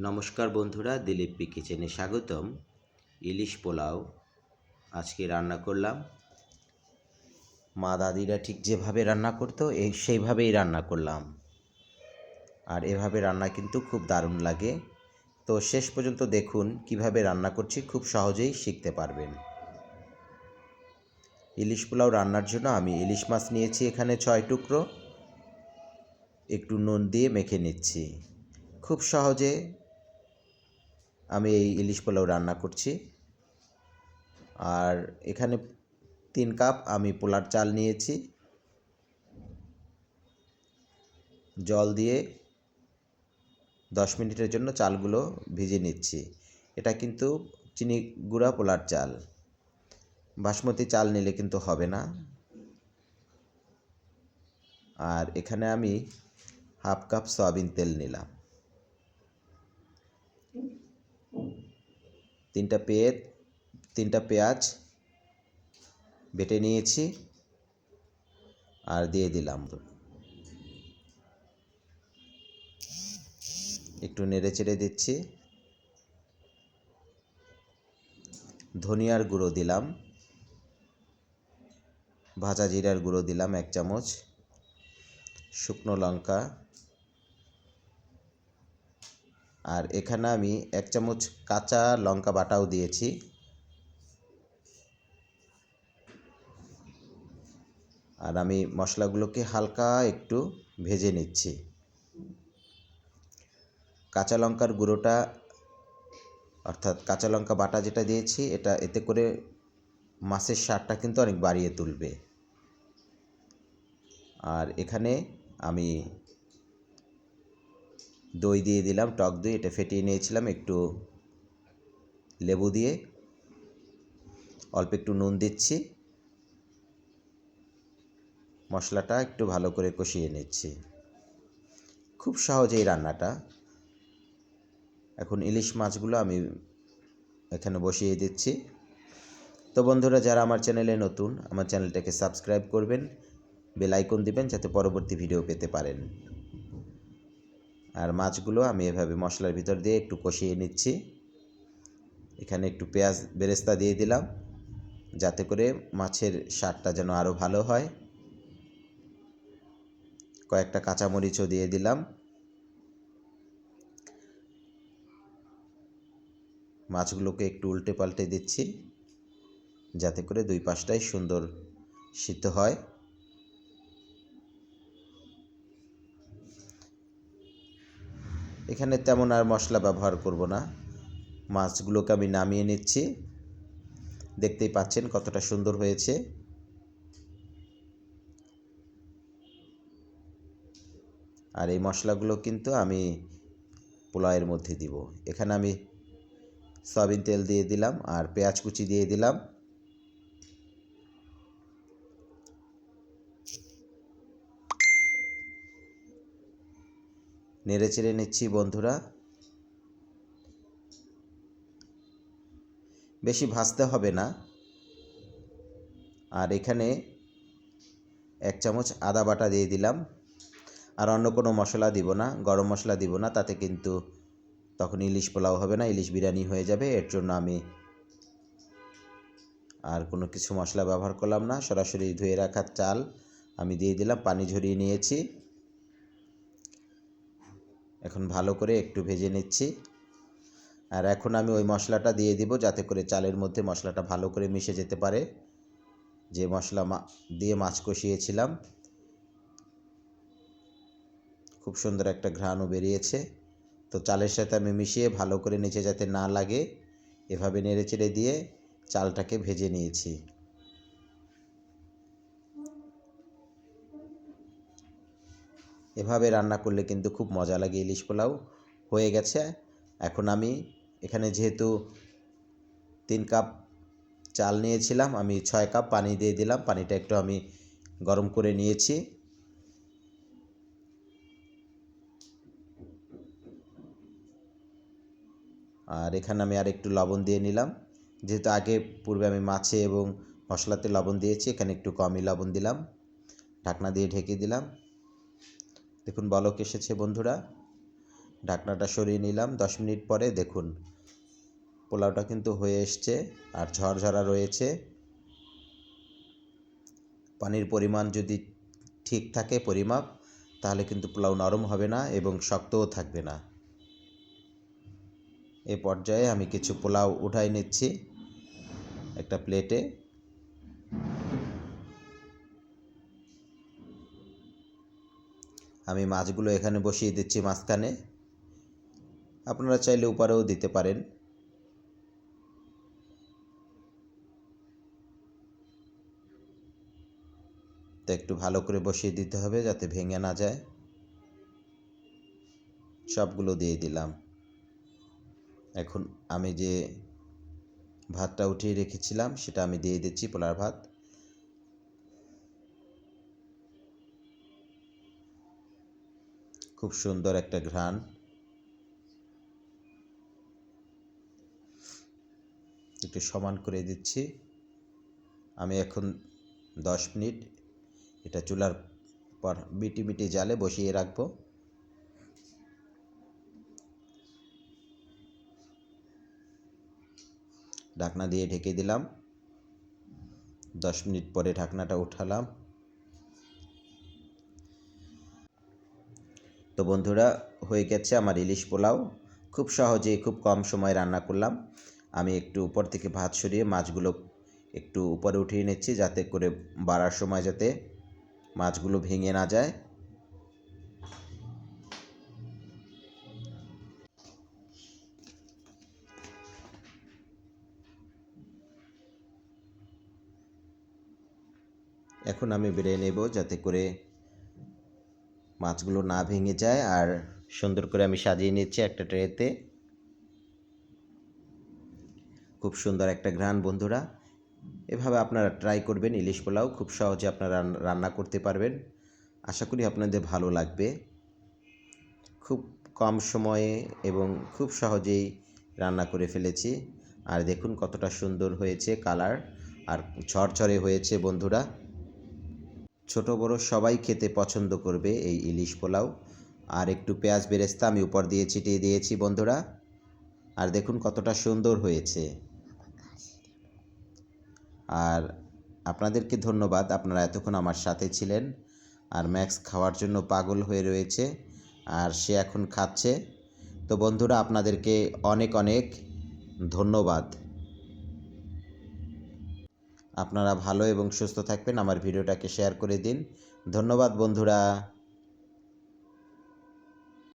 নমস্কার বন্ধুরা, দিলীপ পি কিচেনে স্বাগতম। ইলিশ পোলাও আজকে রান্না করলাম। মা দাদিরা ঠিক যেভাবে রান্না করতো, এই সেইভাবেই রান্না করলাম। আর এভাবে রান্না কিন্তু খুব দারুণ লাগে। তো শেষ পর্যন্ত দেখুন কীভাবে রান্না করছি, খুব সহজেই শিখতে পারবেন। ইলিশ পোলাও রান্নার জন্য আমি ইলিশ মাছ নিয়েছি এখানে ছয় টুকরো। একটু নুন দিয়ে মেখে নিচ্ছি। খুব সহজে আমি এই ইলিশ পোলাও রান্না করছি। আর এখানে তিন কাপ আমি পোলার চাল নিয়েছি। জল দিয়ে দশ মিনিটের জন্য চালগুলো ভিজে নিচ্ছি। এটা কিন্তু চিনি গুঁড়া পোলার চাল। বাসমতি চাল নিলে কিন্তু হবে না। আর এখানে আমি হাফ কাপ সয়াবিন তেল নিলাম। তিনটা পেয়ে, তিনটা পেঁয়াজ বেটে নিয়েছি আর দিয়ে দিলাম। একটু নেড়ে চেড়ে দিচ্ছি। ধনিয়ার গুঁড়ো দিলাম। ভাজা জিরার গুঁড়ো দিলাম এক চামচ। শুকনো লঙ্কা আর এখানে আমি এক চামচ কাঁচা লঙ্কা বাটাও দিয়েছি। আর আমি মশলাগুলোকে হালকা একটু ভেজে নিচ্ছি। কাঁচা লঙ্কার গুঁড়োটা, অর্থাৎ কাঁচা লঙ্কা বাটা যেটা দিয়েছি, এটা এতে করে মাছের স্বাদটা কিন্তু অনেক বাড়িয়ে তুলবে। আর এখানে আমি দই দিয়ে দিলাম, টক দই, এটা ফেটিয়ে নিয়েছিলাম, একটু লেবু দিয়ে। অল্প একটু নুন দিচ্ছি। মশলাটা একটু ভালো করে কষিয়ে নিচ্ছি। খুব সহজ এই রান্নাটা। এখন ইলিশ মাছগুলো আমি এখানে বসিয়ে দিচ্ছি। তো বন্ধুরা, যারা আমার চ্যানেলে নতুন, আমার চ্যানেলটাকে সাবস্ক্রাইব করবেন, বেল আইকন দিবেন, যাতে পরবর্তী ভিডিও পেতে পারেন। আর মাছগুলো আমি এভাবে মশলার ভিতর দিয়ে একটু কষিয়ে নিচ্ছি। এখানে একটু পেঁয়াজ বেরেস্তা দিয়ে দিলাম, যাতে করে মাছের স্বাদটা যেন আরও ভালো হয়। কয়েকটা কাঁচামরিচও দিয়ে দিলাম। মাছগুলোকে একটু উল্টে পাল্টে দিচ্ছি, যাতে করে দুই পাশটাই সুন্দর সিদ্ধ হয়। এখানে তেমন আর মশলা ব্যবহার করব না। মাছগুলোকে আমি নামিয়ে নিচ্ছি। দেখতেই পাচ্ছেন কতটা সুন্দর হয়েছে। আর এই মশলাগুলো কিন্তু আমি পোলাওয়ের মধ্যে দিব। এখানে আমি সয়াবিন তেল দিয়ে দিলাম আর পেঁয়াজ কুচি দিয়ে দিলাম। নেড়ে চেড়ে নিচ্ছি, বন্ধুরা। বেশি ভাজতে হবে না। আর এখানে এক চামচ আদা বাটা দিয়ে দিলাম। আর অন্য কোনো মশলা দিব না, গরম মশলা দিব না, তাতে কিন্তু তখন ইলিশ পোলাও হবে না, ইলিশ বিরিয়ানি হয়ে যাবে। এর জন্য আমি আর কোনো কিছু মশলা ব্যবহার করলাম না। সরাসরি ধুয়ে রাখা চাল আমি দিয়ে দিলাম, পানি ঝরিয়ে নিয়েছি। এখন ভালো করে একটু ভেজে নিচ্ছি। আর এখন আমি ওই মশলাটা দিয়ে দিব যাতে করে চালের মধ্যে মশলাটা ভালো করে মিশে যেতে পারে। যে মশলা দিয়ে মাছ কষিয়েছিলাম। খুব সুন্দর একটা ঘ্রাণও বেরিয়েছে। তো চালের সাথে আমি মিশিয়ে ভালো করে নিচে যাতে না লাগে, এভাবে নেড়ে চেড়ে দিয়ে চালটাকে ভেজে নিয়েছি। এভাবে রান্না করলে কিন্তু খুব মজা লাগে ইলিশ পোলাও। হয়ে গেছে। এখন আমি এখানে যেহেতু তিন কাপ চাল নিয়েছিলাম, আমি ছয় কাপ পানি দিয়ে দিলাম। পানিটা একটু আমি গরম করে নিয়েছি। আর এখানে আমি আর একটু লবণ দিয়ে নিলাম। যেহেতু আগে পূর্বে আমি মাছে এবং মশলাতে লবণ দিয়েছি, এখানে একটু কমই লবণ দিলাম। ঢাকনা দিয়ে ঢেকে দিলাম। দেখুন বলক এসেছে বন্ধুরা। ঢাকনাটা সরিয়ে নিলাম, দশ মিনিট পরে দেখুন। পোলাওটা কিন্তু হয়ে এসছে আর ঝরঝরা রয়েছে। পানির পরিমাণ যদি ঠিক থাকে পরিমাপ, তাহলে কিন্তু পোলাও নরম হবে না এবং শক্তও থাকবে না। এ পর্যায়ে আমি কিছু পোলাও উঠাই নিচ্ছি একটা প্লেটে। আমি মাছগুলো এখানে বসিয়ে দিচ্ছি মাঝখানে। আপনারা চাইলে উপরেও দিতে পারেন। তো একটু ভালো করে বসিয়ে দিতে হবে যাতে ভেঙে না যায়। সবগুলো দিয়ে দিলাম। এখন আমি যে ভাতটা উঠিয়ে রেখেছিলাম সেটা আমি দিয়ে দিচ্ছি পোলার ভাত। খুব সুন্দর একটা ঘ্রাণ। একটু সমান করে দিচ্ছি। আমি এখন দশ মিনিট এটা চুলার পর মিটি মিটি জালে বসিয়ে রাখব। ঢাকনা দিয়ে ঢেকে দিলাম। দশ মিনিট পরে ঢাকনাটা উঠালাম। তো বন্ধুরা, হয়ে গেছে আমার ইলিশ পোলাও। খুব সহজে খুব কম সময় রান্না করলাম। আমি একটু উপর থেকে ভাত সরিয়ে মাছগুলো একটু উপরে উঠিয়ে নিচ্ছি যাতে করে বাড়ার সময় যাতে মাছগুলো ভেঙে না যায়। এখন আমি বেড়ে নেব যাতে করে মাছগুলো না ভেঙে যায় আর সুন্দর করে আমি সাজিয়ে নিচ্ছি একটা ট্রেতে। খুব সুন্দর একটা ঘ্রাণ, বন্ধুরা। এভাবে আপনারা ট্রাই করবেন, ইলিশ পোলাও খুব সহজে আপনারা রান- রান্না করতে পারবেন। আশা করি আপনাদের ভালো লাগবে। খুব কম সময়ে এবং খুব সহজেই রান্না করে ফেলেছি। আর দেখুন কতটা সুন্দর হয়েছে কালার, আর ঝরঝরে হয়েছে, বন্ধুরা। ছোট বড় সবাই খেতে পছন্দ করবে এই ইলিশ পোলাও। আর একটু পেঁয়াজ বেরেস্তা আমি উপর দিয়ে ছিটিয়ে দিয়েছি বন্ধুরা। আর দেখুন কতটা সুন্দর হয়েছে। আর আপনাদেরকে ধন্যবাদ, আপনারা এতক্ষণ আমার সাথে ছিলেন। আর ম্যাক্স খাওয়ার জন্য পাগল হয়ে রয়েছে আর সে এখন খাচ্ছে। তো বন্ধুরা, আপনাদেরকে অনেক অনেক ধন্যবাদ। আপনারা ভালো এবং সুস্থ থাকবেন। আমার ভিডিওটাকে শেয়ার করে দিন। ধন্যবাদ বন্ধুরা।